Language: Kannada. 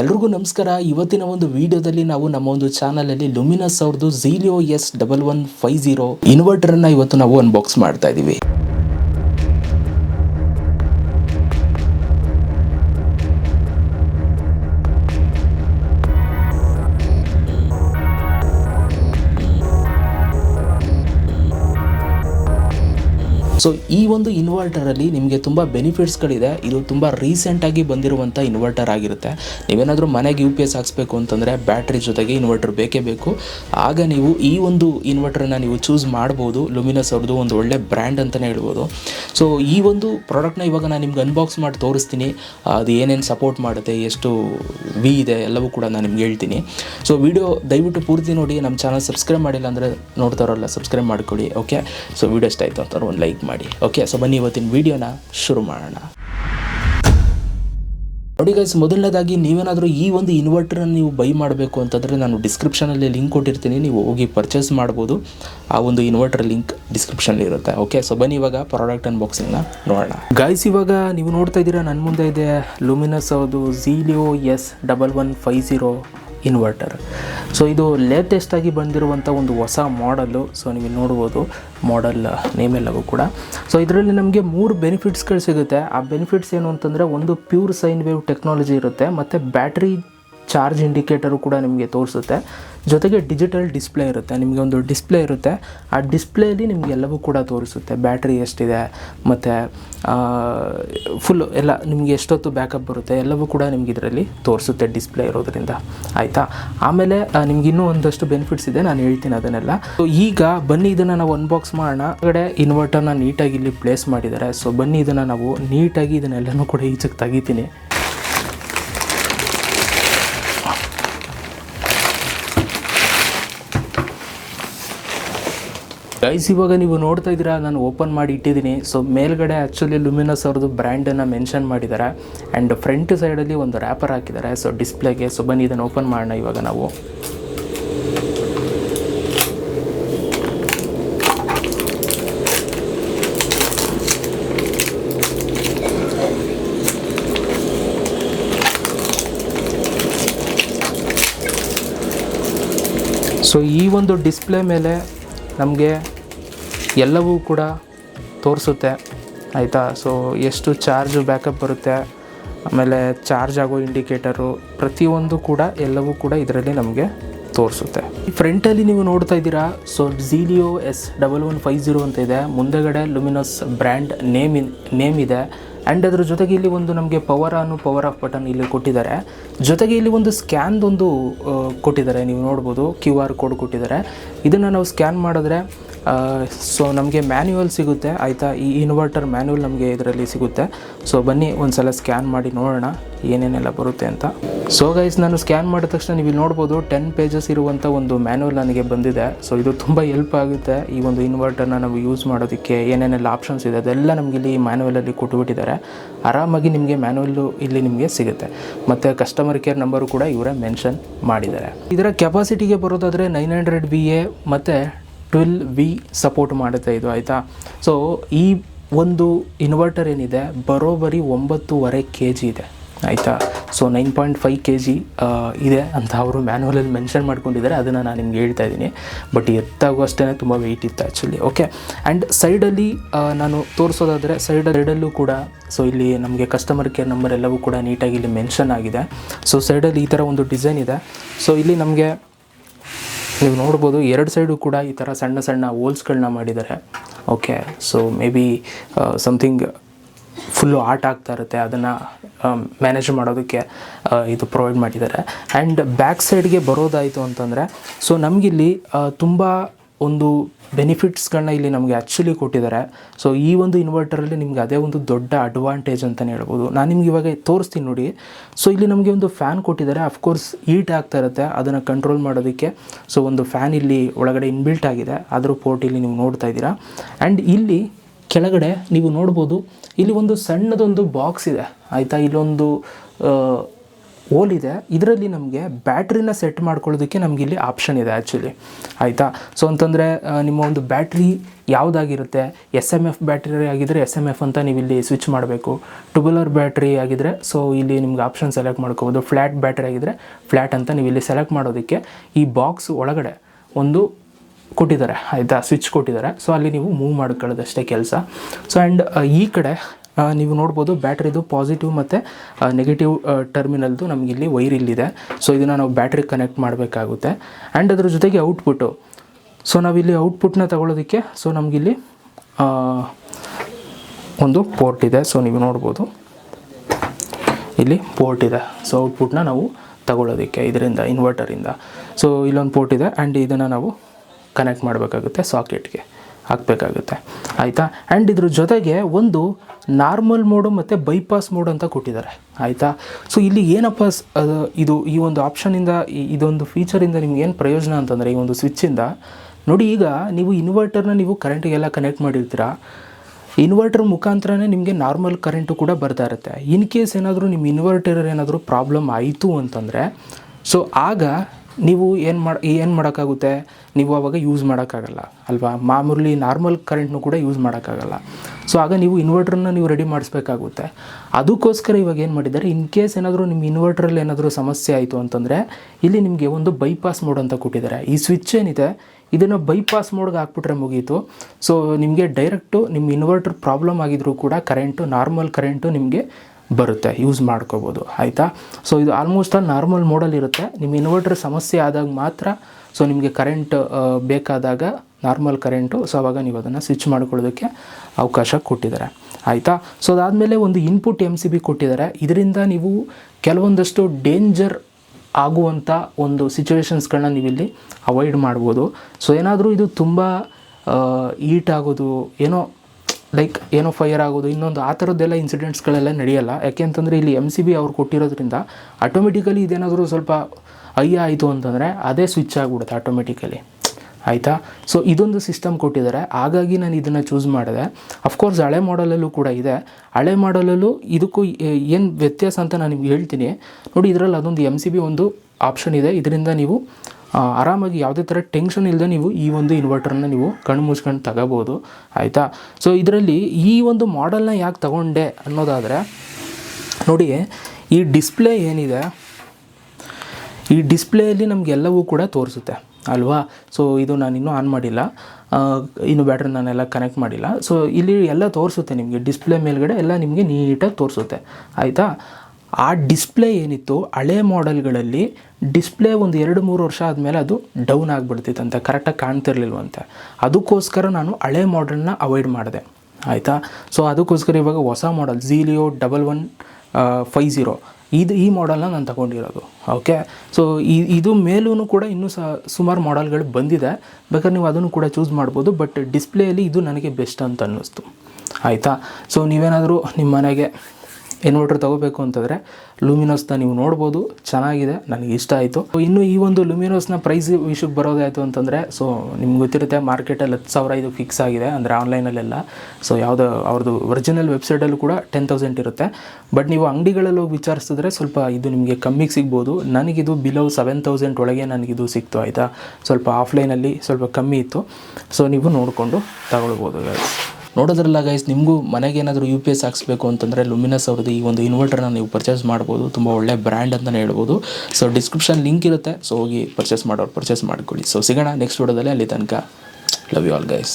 ಎಲ್ರಿಗೂ ನಮಸ್ಕಾರ. ಇವತ್ತಿನ ಒಂದು ವಿಡಿಯೋದಲ್ಲಿ ನಾವು ನಮ್ಮ ಒಂದು ಚಾನಲಲ್ಲಿ ಲುಮಿನಸ್ ಅವ್ರದ್ದು Zelio S double one five zero ಅನ್ನ ಇವತ್ತು ನಾವು ಅನ್ಬಾಕ್ಸ್ ಮಾಡ್ತಾ ಇದ್ದೀವಿ ಸೊ ಈ ಒಂದು ಇನ್ವರ್ಟರಲ್ಲಿ ನಿಮಗೆ ತುಂಬ ಬೆನಿಫಿಟ್ಸ್ಗಳಿದೆ ಇದು ತುಂಬ ರೀಸೆಂಟಾಗಿ ಬಂದಿರುವಂಥ ಇನ್ವರ್ಟರ್ ಆಗಿರುತ್ತೆ. ನೀವೇನಾದರೂ ಮನೆಗೆ ಯು ಪಿ ಎಸ್ ಹಾಕ್ಸ್ಬೇಕು ಅಂತಂದರೆ ಬ್ಯಾಟ್ರಿ ಜೊತೆಗೆ ಇನ್ವರ್ಟರ್ ಬೇಕೇ ಬೇಕು. ಆಗ ನೀವು ಈ ಒಂದು ಇನ್ವರ್ಟರ್ನ ನೀವು ಚೂಸ್ ಮಾಡ್ಬೋದು. ಲುಮಿನಸ್ ಅವ್ರದ್ದು ಒಂದು ಒಳ್ಳೆ ಬ್ರ್ಯಾಂಡ್ ಅಂತಲೇ ಹೇಳ್ಬೋದು. ಸೊ ಈ ಒಂದು ಪ್ರಾಡಕ್ಟ್ನ ಇವಾಗ ನಾನು ನಿಮ್ಗೆ ಅನ್ಬಾಕ್ಸ್ ಮಾಡಿ ತೋರಿಸ್ತೀನಿ. ಅದು ಏನೇನು ಸಪೋರ್ಟ್ ಮಾಡುತ್ತೆ, ಎಷ್ಟು ವಿ ಇದೆ, ಎಲ್ಲವೂ ಕೂಡ ನಾನು ನಿಮ್ಗೆ ಹೇಳ್ತೀನಿ. ಸೊ ವಿಡಿಯೋ ದಯವಿಟ್ಟು ಪೂರ್ತಿ ನೋಡಿ. ನಮ್ಮ ಚಾನಲ್ ಸಬ್ಸ್ಕ್ರೈಬ್ ಮಾಡಿಲ್ಲ ಅಂದರೆ ನೋಡ್ತಾರಲ್ಲ ಸಬ್ಸ್ಕ್ರೈಬ್ ಮಾಡ್ಕೊಳ್ಳಿ ಓಕೆ ಸೊ ವಿಡಿಯೋ ಇಷ್ಟ ಆಯಿತು ಅಂತ ಒಂದು ಲೈಕ್ ಮಾಡಿ. ಓಕೆ ಸೊ ಬನ್ನಿ ಇವತ್ತಿನ ವಿಡಿಯೋನ ಶುರು ಮಾಡೋಣ. ನೋಡಿ ಗೈಸ್ ಮೊದಲನೇದಾಗಿ ನೀವೇನಾದರೂ ಈ ಒಂದು ಇನ್ವರ್ಟರ್ನ ನೀವು ಬೈ ಮಾಡಬೇಕು ಅಂತಂದರೆ ನಾನು ಡಿಸ್ಕ್ರಿಪ್ಷನಲ್ಲಿ ಲಿಂಕ್ ಕೊಟ್ಟಿರ್ತೀನಿ, ನೀವು ಹೋಗಿ ಪರ್ಚೇಸ್ ಮಾಡ್ಬೋದು. ಆ ಒಂದು ಇನ್ವರ್ಟರ್ ಲಿಂಕ್ ಡಿಸ್ಕ್ರಿಪ್ಷನಲ್ಲಿ ಇರುತ್ತೆ. ಓಕೆ ಸೊ ಬನ್ನಿ ಇವಾಗ ಪ್ರಾಡಕ್ಟ್ ಅನ್ಬಾಕ್ಸಿಂಗ್ನ ನೋಡೋಣ. ಗೈಸ್ ಇವಾಗ ನೀವು ನೋಡ್ತಾ ಇದ್ದೀರಾ ನನ್ನ ಮುಂದೆ ಇದೆ ಲುಮಿನಸ್ ಅದು Zelio S double one five zero inverter. So ಇದು ಲೇಟೆಸ್ಟಾಗಿ ಬಂದಿರುವಂಥ ಒಂದು ಹೊಸ ಮಾಡಲ್ಲು ಸೊ ನೀವು ನೋಡ್ಬೋದು ಮಾಡಲ್ ನೇಮ್ ಎಲ್ಲವೂ ಕೂಡ. ಸೊ ಇದರಲ್ಲಿ ನಮಗೆ ಮೂರು ಬೆನಿಫಿಟ್ಸ್ಗಳು ಸಿಗುತ್ತೆ. ಆ ಬೆನಿಫಿಟ್ಸ್ ಏನು ಅಂತಂದರೆ ಒಂದು ಪ್ಯೂರ್ ಸೈನ್ ವೇವ್ ಟೆಕ್ನಾಲಜಿ ಇರುತ್ತೆ, ಮತ್ತು ಬ್ಯಾಟ್ರಿ ಚಾರ್ಜ್ ಇಂಡಿಕೇಟರು ಕೂಡ ನಿಮಗೆ ತೋರಿಸುತ್ತೆ. ಜೊತೆಗೆ ಡಿಜಿಟಲ್ ಡಿಸ್ಪ್ಲೇ ಇರುತ್ತೆ. ನಿಮಗೆ ಒಂದು ಡಿಸ್ಪ್ಲೇ ಇರುತ್ತೆ. ಆ ಡಿಸ್ಪ್ಲೇಲಿ ನಿಮಗೆ ಎಲ್ಲವೂ ಕೂಡ ತೋರಿಸುತ್ತೆ. ಬ್ಯಾಟ್ರಿ ಎಷ್ಟಿದೆ, ಮತ್ತು ಫುಲ್ಲು ಎಲ್ಲ ನಿಮಗೆ ಎಷ್ಟೊತ್ತು ಬ್ಯಾಕಪ್ ಬರುತ್ತೆ, ಎಲ್ಲವೂ ಕೂಡ ನಿಮ್ಗೆ ಇದರಲ್ಲಿ ತೋರಿಸುತ್ತೆ ಡಿಸ್ಪ್ಲೇ ಇರೋದ್ರಿಂದ. ಆಯಿತಾ? ಆಮೇಲೆ ನಿಮ್ಗೆ ಇನ್ನೂ ಒಂದಷ್ಟು ಬೆನಿಫಿಟ್ಸ್ ಇದೆ. ನಾನು ಹೇಳ್ತೀನಿ ಅದನ್ನೆಲ್ಲ. ಸೊ ಈಗ ಬನ್ನಿ, ಇದನ್ನು ನಾವು ಅನ್ಬಾಕ್ಸ್ ಮಾಡೋಣ. ಕಡೆ ಇನ್ವರ್ಟರ್ನ ನೀಟಾಗಿ ಇಲ್ಲಿ ಪ್ಲೇಸ್ ಮಾಡಿದ್ದಾರೆ. ಸೊ ಬನ್ನಿ, ಇದನ್ನು ನಾವು ನೀಟಾಗಿ ಇದನ್ನೆಲ್ಲನೂ ಕೂಡ ಈಚೆಗೆ ತೆಗಿತೀನಿ. ಗೈಸ್ ಇವಾಗ ನೀವು ನೋಡ್ತಾ ಇದ್ದೀರಾ, ನಾನು ಓಪನ್ ಮಾಡಿ ಇಟ್ಟಿದ್ದೀನಿ. ಸೊ ಮೇಲ್ಗಡೆ ಆ್ಯಕ್ಚುಲಿ ಲುಮಿನಸ್ ಅವ್ರದ್ದು ಬ್ರ್ಯಾಂಡನ್ನು ಮೆನ್ಷನ್ ಮಾಡಿದ್ದಾರೆ. ಆ್ಯಂಡ್ ಫ್ರಂಟ್ ಸೈಡಲ್ಲಿ ಒಂದು ರ್ಯಾಪರ್ ಹಾಕಿದ್ದಾರೆ. ಸೊ ಡಿಸ್ಪ್ಲೇಗೆ ಸೊ ಬನ್ನಿ, ಇದನ್ನು ಓಪನ್ ಮಾಡೋಣ ಇವಾಗ ನಾವು. ಸೊ ಈ ಒಂದು ಡಿಸ್ಪ್ಲೇ ಮೇಲೆ ನಮಗೆ ಎಲ್ಲವೂ ಕೂಡ ತೋರಿಸುತ್ತೆ, ಆಯಿತಾ? ಸೊ ಎಷ್ಟು ಚಾರ್ಜು ಬ್ಯಾಕಪ್ ಬರುತ್ತೆ, ಆಮೇಲೆ ಚಾರ್ಜ್ ಆಗೋ ಇಂಡಿಕೇಟರು ಪ್ರತಿಯೊಂದು ಕೂಡ ಎಲ್ಲವೂ ಕೂಡ ಇದರಲ್ಲಿ ನಮಗೆ ತೋರಿಸುತ್ತೆ. ಫ್ರಂಟಲ್ಲಿ ನೀವು ನೋಡ್ತಾ ಇದ್ದೀರಾ so Zelio S double one five zero ಅಂತ ಇದೆ. ಮುಂದೆಗಡೆ ಲುಮಿನಸ್ ಬ್ರ್ಯಾಂಡ್ ನೇಮ್ ನೇಮ್ ಇದೆ. ಆ್ಯಂಡ್ ಅದ್ರ ಜೊತೆಗೆ ಇಲ್ಲಿ ಒಂದು ನಮಗೆ ಪವರ್ ಆನು ಪವರ್ ಆಫ್ ಬಟನ್ ಇಲ್ಲಿ ಕೊಟ್ಟಿದ್ದಾರೆ. ಜೊತೆಗೆ ಇಲ್ಲಿ ಒಂದು ಸ್ಕ್ಯಾನ್ದೊಂದು ಕೊಟ್ಟಿದ್ದಾರೆ. ನೀವು ನೋಡ್ಬೋದು, ಕ್ಯೂ ಆರ್ ಕೋಡ್ ಕೊಟ್ಟಿದ್ದಾರೆ. ಇದನ್ನು ನಾವು ಸ್ಕ್ಯಾನ್ ಮಾಡಿದ್ರೆ ಸೊ ನಮಗೆ ಮ್ಯಾನ್ಯುವಲ್ ಸಿಗುತ್ತೆ. ಆಯಿತಾ? ಈ ಇನ್ವರ್ಟರ್ ಮ್ಯಾನ್ಯುವಲ್ ನಮಗೆ ಇದರಲ್ಲಿ ಸಿಗುತ್ತೆ. ಸೊ ಬನ್ನಿ ಒಂದು ಸಲ ಸ್ಕ್ಯಾನ್ ಮಾಡಿ ನೋಡೋಣ. ಏನೇನೆಲ್ಲ ಬರುತ್ತೆ ಅಂತ. ಸೊ ಗೈಸ್ ನಾನು ಸ್ಕ್ಯಾನ್ ಮಾಡಿದ ತಕ್ಷಣ ನೀವು ಇಲ್ಲಿ ನೋಡ್ಬೋದು ಟೆನ್ ಪೇಜಸ್ ಇರುವಂಥ ಒಂದು ಮ್ಯಾನ್ಯಲ್ ನನಗೆ ಬಂದಿದೆ. ಸೊ ಇದು ತುಂಬ ಹೆಲ್ಪ್ ಆಗುತ್ತೆ ಈ ಒಂದು ಇನ್ವರ್ಟರ್ನ ನಾವು ಯೂಸ್ ಮಾಡೋದಕ್ಕೆ, ಏನೇನೆಲ್ಲ ಆಪ್ಷನ್ಸ್ ಇದೆ ಅದೆಲ್ಲ ನಮಗೆ ಇಲ್ಲಿ ಮ್ಯಾನ್ಯುವಲಲ್ಲಿ ಕೊಟ್ಟುಬಿಟ್ಟಿದ್ದಾರೆ ಆರಾಮಾಗಿ ನಿಮಗೆ ಮ್ಯಾನ್ಯುವಲ್ಲು ಇಲ್ಲಿ ನಿಮಗೆ ಸಿಗುತ್ತೆ. ಮತ್ತು ಕಸ್ಟಮರ್ ಕೇರ್ ನಂಬರು ಕೂಡ ಇವರೇ ಮೆನ್ಷನ್ ಮಾಡಿದ್ದಾರೆ. ಇದರ ಕೆಪಾಸಿಟಿಗೆ ಬರೋದಾದರೆ ನೈನ್ ಹಂಡ್ರೆಡ್ ಬಿ ಎ ಮತ್ತು ಟ್ವೆಲ್ ವಿ ಸಪೋರ್ಟ್ ಮಾಡುತ್ತೆ ಇದು, ಆಯಿತಾ? ಸೊ ಈ ಒಂದು ಇನ್ವರ್ಟರ್ ಏನಿದೆ, ಬರೋಬರಿ ಒಂಬತ್ತೂವರೆ ಕೆ ಜಿ ಇದೆ. ಆಯಿತಾ? So nine point five K G ಇದೆ ಅಂತ ಅವರು ಮ್ಯಾನ್ಯಲಲ್ಲಿ ಮೆನ್ಷನ್ ಮಾಡ್ಕೊಂಡಿದ್ದಾರೆ. ಅದನ್ನು ನಾನು ನಿಮ್ಗೆ ಹೇಳ್ತಾ ಇದ್ದೀನಿ. ಬಟ್ ಎತ್ತಾಗುವಷ್ಟೇ ತುಂಬ ವೆಯ್ಟ್ ಇತ್ತು ಆ್ಯಕ್ಚುಲಿ ಓಕೆ ಆ್ಯಂಡ್ ಸೈಡಲ್ಲಿ ನಾನು ತೋರಿಸೋದಾದರೆ ಸೈಡ್ ಸೈಡಲ್ಲೂ ಕೂಡ ಸೊ ಇಲ್ಲಿ ನಮಗೆ ಕಸ್ಟಮರ್ ಕೇರ್ ನಂಬರ್ ಎಲ್ಲವೂ ಕೂಡ ನೀಟಾಗಿ ಇಲ್ಲಿ ಮೆನ್ಷನ್ ಆಗಿದೆ. ಸೊ ಸೈಡಲ್ಲಿ ಈ ಥರ ಒಂದು ಡಿಸೈನ್ ಇದೆ. ಸೊ ಇಲ್ಲಿ ನಮಗೆ ನೀವು ನೋಡ್ಬೋದು ಎರಡು ಸೈಡು ಕೂಡ ಈ ಥರ ಸಣ್ಣ ಸಣ್ಣ ಹೋಲ್ಸ್ಗಳನ್ನ ಮಾಡಿದ್ದಾರೆ. Okay so maybe something full art ಆಗ್ತಾ ಇರುತ್ತೆ, ಅದನ್ನು ಮ್ಯಾನೇಜ್ ಮಾಡೋದಕ್ಕೆ ಇದು ಪ್ರೊವೈಡ್ ಮಾಡಿದ್ದಾರೆ. ಆ್ಯಂಡ್ ಬ್ಯಾಕ್ ಸೈಡ್ಗೆ ಬರೋದಾಯಿತು ಅಂತಂದರೆ ಸೊ ನಮಗಿಲ್ಲಿ ತುಂಬ ಒಂದು ಬೆನಿಫಿಟ್ಸ್ಗಳನ್ನ ಇಲ್ಲಿ ನಮಗೆ ಆ್ಯಕ್ಚುಲಿ ಕೊಟ್ಟಿದ್ದಾರೆ. ಸೊ ಈ ಒಂದು ಇನ್ವರ್ಟರಲ್ಲಿ ನಿಮ್ಗೆ ಅದೇ ಒಂದು ದೊಡ್ಡ ಅಡ್ವಾಂಟೇಜ್ ಅಂತಲೇ ಹೇಳ್ಬೋದು. ನಾನು ನಿಮ್ಗೆ ಇವಾಗ ತೋರಿಸ್ತೀನಿ ನೋಡಿ. ಸೊ ಇಲ್ಲಿ ನಮಗೆ ಒಂದು ಫ್ಯಾನ್ ಕೊಟ್ಟಿದ್ದಾರೆ. ಅಫ್ಕೋರ್ಸ್ ಈಟ್ ಆಗ್ತಾ ಇರುತ್ತೆ, ಅದನ್ನು ಕಂಟ್ರೋಲ್ ಮಾಡೋದಕ್ಕೆ. ಸೊ ಒಂದು ಫ್ಯಾನ್ ಇಲ್ಲಿ ಒಳಗಡೆ ಇನ್ಬಿಲ್ಟ್ ಆಗಿದೆ. ಅದರ ಪೋರ್ಟ್ ಇಲ್ಲಿ ನೀವು ನೋಡ್ತಾ ಇದ್ದೀರಾ. ಆ್ಯಂಡ್ ಇಲ್ಲಿ ಕೆಳಗಡೆ ನೀವು ನೋಡ್ಬೋದು ಇಲ್ಲಿ ಒಂದು ಸಣ್ಣದೊಂದು ಬಾಕ್ಸ್ ಇದೆ. ಆಯಿತಾ? ಇಲ್ಲೊಂದು ಓಲ್ ಇದೆ. ಇದರಲ್ಲಿ ನಮಗೆ ಬ್ಯಾಟ್ರಿನ ಸೆಟ್ ಮಾಡ್ಕೊಳ್ಳೋದಕ್ಕೆ ನಮ್ಗೆ ಇಲ್ಲಿ ಆಪ್ಷನ್ ಇದೆ ಆ್ಯಕ್ಚುಲಿ ಆಯಿತಾ? ಸೊ ಅಂತಂದರೆ ನಿಮ್ಮ ಒಂದು ಬ್ಯಾಟ್ರಿ ಯಾವುದಾಗಿರುತ್ತೆ? ಎಸ್ ಎಂ ಎಫ್ ಬ್ಯಾಟ್ರಿ ಆಗಿದ್ದರೆ ಎಸ್ ಎಂ ಎಫ್ ಅಂತ ನೀವು ಇಲ್ಲಿ ಸ್ವಿಚ್ ಮಾಡಬೇಕು. ಟುಬುಲರ್ ಬ್ಯಾಟ್ರಿ ಆಗಿದ್ದರೆ ಸೊ ಇಲ್ಲಿ ನಿಮ್ಗೆ ಆಪ್ಷನ್ ಸೆಲೆಕ್ಟ್ ಮಾಡ್ಕೋಬೋದು. ಫ್ಲ್ಯಾಟ್ ಬ್ಯಾಟ್ರಿ ಆಗಿದ್ದರೆ ಫ್ಲ್ಯಾಟ್ ಅಂತ ನೀವು ಇಲ್ಲಿ ಸೆಲೆಕ್ಟ್ ಮಾಡೋದಕ್ಕೆ ಈ ಬಾಕ್ಸ್ ಒಳಗಡೆ ಒಂದು ಕೊಟ್ಟಿದ್ದಾರೆ, ಆಯಿತಾ? ಸ್ವಿಚ್ ಕೊಟ್ಟಿದ್ದಾರೆ. ಸೊ ಅಲ್ಲಿ ನೀವು ಮೂವ್ ಮಾಡ್ಕೊಳ್ಳೋದಷ್ಟೇ ಕೆಲಸ. ಸೊ ಆ್ಯಂಡ್ ಈ ಕಡೆ ನೀವು ನೋಡ್ಬೋದು ಬ್ಯಾಟ್ರಿದು ಪಾಸಿಟಿವ್ ಮತ್ತು ನೆಗೆಟಿವ್ ಟರ್ಮಿನಲ್ದು ನಮಗಿಲ್ಲಿ ವೈರ್ ಇಲ್ಲಿದೆ. ಸೊ ಇದನ್ನು ನಾವು ಬ್ಯಾಟ್ರಿಗೆ ಕನೆಕ್ಟ್ ಮಾಡಬೇಕಾಗುತ್ತೆ. ಆ್ಯಂಡ್ ಅದ್ರ ಜೊತೆಗೆ ಔಟ್ಪುಟ್ಟು ಸೊ ನಾವಿಲ್ಲಿ ಔಟ್ಪುಟ್ನ ತಗೊಳ್ಳೋದಕ್ಕೆ ಸೊ ನಮಗಿಲ್ಲಿ ಒಂದು ಪೋರ್ಟ್ ಇದೆ. ಸೊ ನೀವು ನೋಡ್ಬೋದು. ಇಲ್ಲಿ ಪೋರ್ಟ್ ಇದೆ. ಸೊ ಔಟ್ಪುಟ್ನ ನಾವು ತಗೊಳ್ಳೋದಕ್ಕೆ ಇದರಿಂದ ಇನ್ವರ್ಟರಿಂದ ಸೊ ಇಲ್ಲೊಂದು ಪೋರ್ಟ್ ಇದೆ. ಆ್ಯಂಡ್ ಇದನ್ನು ನಾವು ಕನೆಕ್ಟ್ ಮಾಡಬೇಕಾಗುತ್ತೆ ಸಾಕೆಟ್ಗೆ ಹಾಕಬೇಕಾಗುತ್ತೆ. ಆಯಿತಾ? ಆ್ಯಂಡ್ ಇದ್ರ ಜೊತೆಗೆ ಒಂದು ನಾರ್ಮಲ್ ಮೋಡು ಮತ್ತು ಬೈಪಾಸ್ ಮೋಡ್ ಅಂತ ಕೊಟ್ಟಿದ್ದಾರೆ. ಆಯಿತಾ? ಸೊ ಇಲ್ಲಿ ಏನಪ್ಪ ಇದು ಈ ಒಂದು ಆಪ್ಷನಿಂದ ಇದೊಂದು ಫೀಚರಿಂದ ನಿಮ್ಗೆ ಏನು ಪ್ರಯೋಜನ ಅಂತಂದರೆ ಈ ಒಂದು ಸ್ವಿಚ್ಚಿಂದ ನೋಡಿ ಈಗ ನೀವು ಇನ್ವರ್ಟರ್ನ ನೀವು ಕರೆಂಟಿಗೆಲ್ಲ ಕನೆಕ್ಟ್ ಮಾಡಿರ್ತೀರ ಇನ್ವರ್ಟರ್ ಮುಖಾಂತರನೇ ನಿಮಗೆ ನಾರ್ಮಲ್ ಕರೆಂಟು ಕೂಡ ಬರ್ತಾ ಇರುತ್ತೆ. ಇನ್ ಕೇಸ್ ಏನಾದರೂ ನಿಮ್ಮ ಇನ್ವರ್ಟರ್ ಏನಾದರೂ ಪ್ರಾಬ್ಲಮ್ ಆಯಿತು ಅಂತಂದರೆ ಸೊ ಆಗ ನೀವು ಏನು ಮಾಡಿ, ಏನು ಮಾಡೋಕ್ಕಾಗುತ್ತೆ? ನೀವು ಆವಾಗ ಯೂಸ್ ಮಾಡೋಕ್ಕಾಗಲ್ಲ, ಅಲ್ವಾ? ಮಾಮೂಲಿ ನಾರ್ಮಲ್ ಕರೆಂಟ್ನು ಕೂಡ ಯೂಸ್ ಮಾಡೋಕ್ಕಾಗಲ್ಲ. ಸೊ ಆಗ ನೀವು ಇನ್ವರ್ಟ್ರನ್ನ ನೀವು ರೆಡಿ ಮಾಡಿಸ್ಬೇಕಾಗುತ್ತೆ. ಅದಕ್ಕೋಸ್ಕರ ಇವಾಗ ಏನು ಮಾಡಿದ್ದಾರೆ? ಇನ್ ಕೇಸ್ ಏನಾದರೂ ನಿಮ್ಮ ಇನ್ವರ್ಟ್ರಲ್ಲಿ ಏನಾದರೂ ಸಮಸ್ಯೆ ಆಯಿತು ಅಂತಂದರೆ, ಇಲ್ಲಿ ನಿಮಗೆ ಒಂದು ಬೈಪಾಸ್ ಮೋಡ್ ಅಂತ ಕೊಟ್ಟಿದ್ದಾರೆ. ಈ ಸ್ವಿಚ್ ಏನಿದೆ? ಇದನ್ನು ಬೈಪಾಸ್ ಮೋಡ್ಗೆ ಹಾಕ್ಬಿಟ್ರೆ ಮುಗೀತು. ಸೊ ನಿಮಗೆ ಡೈರೆಕ್ಟು ನಿಮ್ಮ ಇನ್ವರ್ಟರ್ ಪ್ರಾಬ್ಲಮ್ ಆಗಿದ್ರೂ ಕೂಡ ಕರೆಂಟು ನಾರ್ಮಲ್ ಕರೆಂಟು ನಿಮಗೆ ಬರುತ್ತೆ ಯೂಸ್ ಮಾಡ್ಕೋಬೋದು, ಆಯಿತಾ? ಸೊ ಇದು ಆಲ್ಮೋಸ್ಟ್ ಆಲ್ ನಾರ್ಮಲ್ ಮೋಡಲ್ ಇರುತ್ತೆ. ನಿಮ್ಮ ಇನ್ವರ್ಟರ್ ಸಮಸ್ಯೆ ಆದಾಗ ಮಾತ್ರ ಸೊ ನಿಮಗೆ ಕರೆಂಟ್ ಬೇಕಾದಾಗ ನಾರ್ಮಲ್ ಕರೆಂಟು ಸೊ ಅವಾಗ ನೀವು ಅದನ್ನು ಸ್ವಿಚ್ ಮಾಡ್ಕೊಳ್ಳೋದಕ್ಕೆ ಅವಕಾಶ ಕೊಟ್ಟಿದ್ದಾರೆ. ಆಯಿತಾ? ಸೊ ಅದಾದಮೇಲೆ ಒಂದು ಇನ್ಪುಟ್ ಎಂ ಸಿ ಬಿ ಕೊಟ್ಟಿದ್ದಾರೆ. ಇದರಿಂದ ನೀವು ಕೆಲವೊಂದಷ್ಟು ಡೇಂಜರ್ ಆಗುವಂಥ ಒಂದು ಸಿಚುವೇಶನ್ಸ್ಗಳನ್ನ ನೀವಿಲ್ಲಿ ಅವಾಯ್ಡ್ ಮಾಡ್ಬೋದು. ಸೊ ಏನಾದರೂ ಇದು ತುಂಬ ಈಟ್ ಆಗೋದು, ಏನೋ ಲೈಕ್ ಏನೋ ಫೈರ್ ಆಗೋದು, ಇನ್ನೊಂದು ಆ ಥರದ್ದೆಲ್ಲ ಇನ್ಸಿಡೆಂಟ್ಸ್ಗಳೆಲ್ಲ ನಡೆಯಲ್ಲ. ಯಾಕೆ ಅಂತಂದರೆ ಇಲ್ಲಿ ಎಂ ಸಿ ಬಿ ಅವ್ರು ಕೊಟ್ಟಿರೋದ್ರಿಂದ ಆಟೋಮೆಟಿಕಲಿ ಇದೇನಾದರೂ ಸ್ವಲ್ಪ ಅಯ್ಯ ಆಯಿತು ಅಂತಂದರೆ ಅದೇ ಸ್ವಿಚ್ ಆಗಿಬಿಡುತ್ತೆ ಆಟೋಮೆಟಿಕಲಿ ಆಯಿತಾ? ಸೊ ಇದೊಂದು ಸಿಸ್ಟಮ್ ಕೊಟ್ಟಿದ್ದಾರೆ. ಹಾಗಾಗಿ ನಾನು ಇದನ್ನು ಚೂಸ್ ಮಾಡಿದೆ. ಅಫ್ಕೋರ್ಸ್ ಹಳೆ ಮಾಡಲಲ್ಲೂ ಕೂಡ ಇದೆ. ಹಳೆ ಮಾಡಲಲ್ಲೂ ಇದಕ್ಕೂ ಏನು ವ್ಯತ್ಯಾಸ ಅಂತ ನಾನು ನಿಮ್ಗೆ ಹೇಳ್ತೀನಿ. ನೋಡಿ, ಇದರಲ್ಲಿ ಅದೊಂದು ಎಂ ಸಿ ಬಿ ಒಂದು ಆಪ್ಷನ್ ಇದೆ. ಇದರಿಂದ ನೀವು ಆರಾಮಾಗಿ ಯಾವುದೇ ಥರ ಟೆನ್ಷನ್ ಇಲ್ಲದೆ ನೀವು ಈ ಒಂದು ಇನ್ವರ್ಟರ್ನ ನೀವು ಕಣ್ಣು ಮುಚ್ಕೊಂಡು ತಗೋಬೋದು. ಆಯಿತಾ? ಸೊ ಇದರಲ್ಲಿ ಈ ಒಂದು ಮಾಡೆಲ್ನ ಯಾಕೆ ತಗೊಂಡೆ ಅನ್ನೋದಾದರೆ, ನೋಡಿ, ಈ ಡಿಸ್ಪ್ಲೇ ಏನಿದೆ, ಈ ಡಿಸ್ಪ್ಲೇಯಲ್ಲಿ ನಮಗೆಲ್ಲವೂ ಕೂಡ ತೋರಿಸುತ್ತೆ, ಅಲ್ವಾ? ಸೊ ಇದು ನಾನು ಇನ್ನೂ ಆನ್ ಮಾಡಿಲ್ಲ ಇನ್ನು ಬ್ಯಾಟ್ರಿ ನಾನೆಲ್ಲ ಕನೆಕ್ಟ್ ಮಾಡಿಲ್ಲ. ಸೊ ಇಲ್ಲಿ ಎಲ್ಲ ತೋರಿಸುತ್ತೆ ನಿಮಗೆ ಡಿಸ್ಪ್ಲೇ ಮೇಲ್ಗಡೆ ಎಲ್ಲ ನಿಮಗೆ ನೀಟಾಗಿ ತೋರಿಸುತ್ತೆ. ಆಯಿತಾ? ಆ ಡಿಸ್ಪ್ಲೇ ಏನಿತ್ತು ಹಳೆ ಮಾಡೆಲ್ಗಳಲ್ಲಿ ಡಿಸ್ಪ್ಲೇ ಒಂದು ಎರಡು ಮೂರು ವರ್ಷ ಆದಮೇಲೆ ಅದು ಡೌನ್ ಆಗಿಬಿಡ್ತಿತ್ತಂತೆ ಕರೆಕ್ಟಾಗಿ ಕಾಣ್ತಿರ್ಲಿಲ್ವಂತೆ. ಅದಕ್ಕೋಸ್ಕರ ನಾನು ಹಳೆ ಮಾಡೆಲ್ನ ಅವಾಯ್ಡ್ ಮಾಡಿದೆ. ಆಯಿತಾ? ಸೊ ಅದಕ್ಕೋಸ್ಕರ ಇವಾಗ ಹೊಸ model Zelio double one five zero ಇದು ಈ ಮಾಡೆಲ್ನ ನಾನು ತಗೊಂಡಿರೋದು. ಓಕೆ ಸೊ ಇದು ಮೇಲೂ ಕೂಡ ಇನ್ನೂ ಸಹ ಸುಮಾರು ಮಾಡೆಲ್ಗಳು ಬಂದಿದೆ. ಬೇಕಾದ್ರೆ ನೀವು ಅದನ್ನು ಕೂಡ ಚೂಸ್ ಮಾಡ್ಬೋದು ಬಟ್ ಡಿಸ್ಪ್ಲೇಯಲ್ಲಿ ಇದು ನನಗೆ ಬೆಸ್ಟ್ ಅಂತ ಅನ್ನಿಸ್ತು. ಆಯಿತಾ? ಸೊ ನೀವೇನಾದರೂ ನಿಮ್ಮ ಮನೆಗೆ ಇನ್ವರ್ಟರ್ ತಗೋಬೇಕು ಅಂತಂದರೆ ಲುಮಿನೋಸ್ನ ನೀವು ನೋಡ್ಬೋದು, ಚೆನ್ನಾಗಿದೆ, ನನಗೆ ಇಷ್ಟ ಆಯಿತು. ಇನ್ನು ಈ ಒಂದು ಲುಮಿನೋಸ್ನ ಪ್ರೈಸ್ ವಿಷಯಕ್ಕೆ ಬರೋದಾಯಿತು ಅಂತಂದರೆ ಸೊ ನಿಮ್ಗೆ ಗೊತ್ತಿರುತ್ತೆ ಮಾರ್ಕೆಟಲ್ಲಿ ಹತ್ತು ಸಾವಿರ ಇದು ಫಿಕ್ಸ್ ಆಗಿದೆ, ಅಂದರೆ ಆನ್ಲೈನಲ್ಲೆಲ್ಲ ಸೊ ಯಾವುದೋ ಅವ್ರದ್ದು ಒರಿಜಿನಲ್ ವೆಬ್ಸೈಟಲ್ಲೂ ಕೂಡ ಟೆನ್ ತೌಸಂಡ್ ಇರುತ್ತೆ. ಬಟ್ ನೀವು ಅಂಗಡಿಗಳಲ್ಲಿ ಹೋಗಿ ವಿಚಾರಿಸಿದ್ರೆ ಸ್ವಲ್ಪ ಇದು ನಿಮಗೆ ಕಮ್ಮಿಗೆ ಸಿಗ್ಬೋದು. ನನಗಿದು ಬಿಲೋ ಸೆವೆನ್ ತೌಸಂಡ್ ಒಳಗೆ ನನಗಿದು ಸಿಕ್ತು ಆಯಿತಾ. ಸ್ವಲ್ಪ ಆಫ್ಲೈನಲ್ಲಿ ಸ್ವಲ್ಪ ಕಮ್ಮಿ ಇತ್ತು. ಸೊ ನೀವು ನೋಡಿಕೊಂಡು ತಗೊಳ್ಬೋದು. ನೋಡೋದ್ರಲ್ಲ ಗೈಸ್ ನಿಮಗೂ ಮನೆಗೆ ಏನಾದರೂ ಯು ಪಿ ಎಸ್ ಹಾಕ್ಸ್ಬೇಕು ಅಂತಂದರೆ ಲುಮಿನಸ್ ಅವ್ರದ್ದು ಈ ಒಂದು ಇನ್ವರ್ಟರ್ನ ನೀವು ಪರ್ಚೇಸ್ ಮಾಡ್ಬೋದು. ತುಂಬ ಒಳ್ಳೆ ಬ್ರ್ಯಾಂಡ್ ಅಂತಲೇ ಹೇಳ್ಬೋದು. ಸೊ ಡಿಸ್ಕ್ರಿಪ್ಷನ್ ಲಿಂಕ್ ಇರುತ್ತೆ. ಸೊ ಹೋಗಿ ಪರ್ಚೇಸ್ ಮಾಡೋರು ಪರ್ಚೇಸ್ ಮಾಡ್ಕೊಳ್ಳಿ. ಸೊ ಸಿಗೋಣ ನೆಕ್ಸ್ಟ್ ವಿಡಿಯೋದಲ್ಲಿ. ಅಲ್ಲಿ ತನಕ ಲವ್ ಯು ಆಲ್ ಗೈಸ್